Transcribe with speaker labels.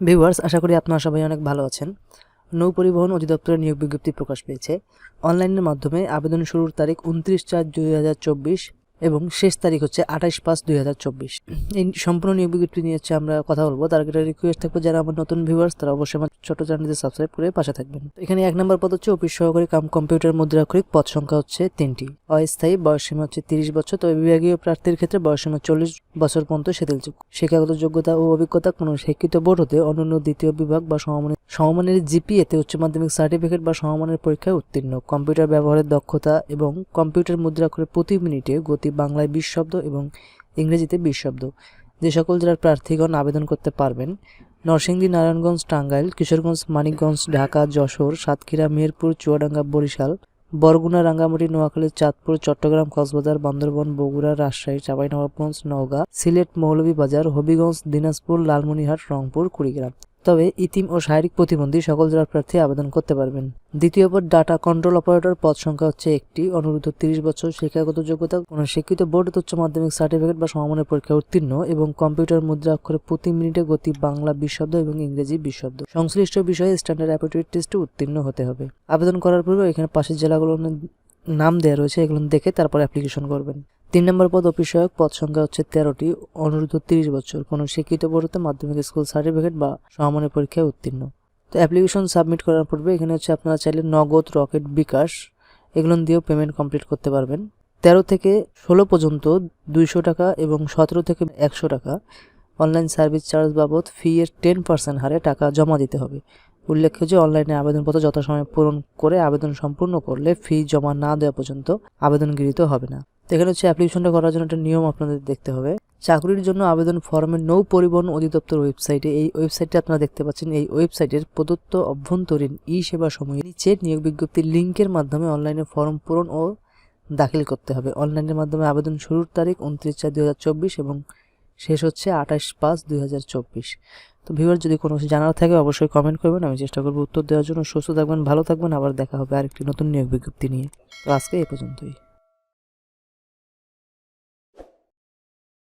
Speaker 1: Viewers আশা করি আপনারা সবাই অনেক ভালো আছেন। নৌ পরিবহন অধিদপ্তরের নিয়োগ বিজ্ঞপ্তি প্রকাশ পেয়েছে। অনলাইনের মাধ্যমে আবেদন শুরুর তারিখ উনত্রিশ চার দুই হাজার চব্বিশ এবং শেষ তারিখ হচ্ছে আঠাশ পাঁচ দুই হাজার চব্বিশ। এই সম্পূর্ণ নিয়োগ বিজ্ঞপ্তি নিয়ে হচ্ছে আমরা কথা বলব। তার আগে রিকোয়েস্ট থাকবে, যারা আমার নতুন ভিউয়ার্স তারা অবশ্যই আমার ছোট চ্যানেলটি সাবস্ক্রাইব করে পাশে থাকবেন। এখানে এক নম্বর পদ হচ্ছে অফিস সহকারী কাম কম্পিউটার মুদ্রাক্ষরিক পদ সংখ্যা হচ্ছে তিনটি। অস্থায়ী বয়সসীমা হচ্ছে তিরিশ বছর, তবে বিভাগীয় প্রার্থীর ক্ষেত্রে বয়সসীমা চল্লিশ বছর পর্যন্ত শিথিলযোগ্য শিক্ষাগত যোগ্যতা ও অভিজ্ঞতা কোনো শিক্ষিত বোর্ড হতে অনন্য দ্বিতীয় বিভাগ বা সমমানের সমমানের জিপিএতে উচ্চ মাধ্যমিক সার্টিফিকেট বা সমমানের পরীক্ষায় উত্তীর্ণ। কম্পিউটার ব্যবহারের দক্ষতা এবং কম্পিউটার মুদ্রাক্ষরে প্রতি মিনিটে গতি বাংলায় বিশ শব্দ এবং ইংরেজিতে বিশ শব্দ। যে সকল জেলার প্রার্থীগণ আবেদন করতে পারবেন, নরসিংদী, নারায়ণগঞ্জ, টাঙ্গাইল, কিশোরগঞ্জ, মানিকগঞ্জ, ঢাকা, যশোর, সাতক্ষীরা মেহেরপুর চুয়াডাঙ্গা, বরিশাল, বরগুনা, রাঙ্গামাটি, নোয়াখালী, চাঁদপুর, চট্টগ্রাম, কক্সবাজার, বান্দরবন, বগুড়া, রাজশাহী, চাঁপাইনবাবগঞ্জ, নওগাঁ, সিলেট, মৌলভীবাজার, হবিগঞ্জ, দিনাজপুর, লালমনিরহাট, রংপুর, কুড়িগ্রাম। তবে ইতিম ও শারীরিক প্রতিবন্ধী সকল জেলার প্রার্থী আবেদন করতে পারবেন। দ্বিতীয় পদ ডাটা কন্ট্রোল অপারেটর পদ সংখ্যা হচ্ছে একটি। অনুরোধ তিরিশ বছর শিক্ষাগত যোগ্যতা, কোনো শিক্ষিত বোর্ড, উচ্চ মাধ্যমিক সার্টিফিকেট বা সমমানের পরীক্ষা উত্তীর্ণ এবং কম্পিউটার মুদ্রা অক্ষরে প্রতি মিনিটে গতি বাংলা বিশ শব্দ এবং ইংরেজি বিশ শব্দ সংশ্লিষ্ট বিষয়ে স্ট্যান্ডার্ড অ্যাপটিউড টেস্টে উত্তীর্ণ হতে হবে। আবেদন করার পূর্বে এখানে পাশের জেলাগুলোর নাম দেওয়া রয়েছে, এগুলো দেখে তারপর অ্যাপ্লিকেশন করবেন। তিন নম্বর পদ অফিস সহায়ক পদ সংখ্যা হচ্ছে তেরোটি। অনুরোধ তিরিশ বছর। কোনো শিক্ষিত বোর্ডতে মাধ্যমিক স্কুল সার্টিফিকেট বা সমমানের পরীক্ষায় উত্তীর্ণ। তো অ্যাপ্লিকেশন সাবমিট করার পূর্বে এখানে হচ্ছে আপনারা চাইলে নগদ রকেট বিকাশ এগুলো দিয়েও পেমেন্ট কমপ্লিট করতে পারবেন। তেরো থেকে ষোলো পর্যন্ত দুইশো টাকা এবং সতেরো থেকে একশো টাকা। অনলাইন সার্ভিস চার্জ বাবদ ফি এর টেন পার্সেন্ট হারে টাকা জমা দিতে হবে। উল্লেখ্য যে অনলাইনে আবেদনপত্র যথাসময়ে পূরণ করে আবেদন সম্পূর্ণ করলে ফি জমা না দেওয়া পর্যন্ত আবেদন গৃহীত হবে না। তো এখানে হচ্ছে অ্যাপ্লিকেশনটা করার জন্য একটা নিয়ম আপনাদের দেখতে হবে। চাকরির জন্য আবেদন ফর্মে নৌ পরিবহন অধিদপ্তর ওয়েবসাইটে এই ওয়েবসাইটে আপনারা দেখতে পাচ্ছেন। এই ওয়েবসাইটের প্রদত্ত অভ্যন্তরীণ ই সেবা সময়ে নিচে নিয়োগ বিজ্ঞপ্তির লিঙ্কের মাধ্যমে অনলাইনে ফর্ম পূরণ ও দাখিল করতে হবে। অনলাইনের মাধ্যমে আবেদন শুরুর তারিখ উনত্রিশ চার দুই এবং শেষ হচ্ছে আঠাশ পাঁচ দুই তো ভিউয়ার যদি কোনো কিছু জানার থাকে অবশ্যই কমেন্ট করবেন। আমি চেষ্টা করব উত্তর দেওয়ার জন্য। সুস্থ থাকবেন, ভালো থাকবেন। আবার দেখা হবে আরেকটি নতুন নিয়োগ বিজ্ঞপ্তি নিয়ে। তো আজকে এই পর্যন্তই।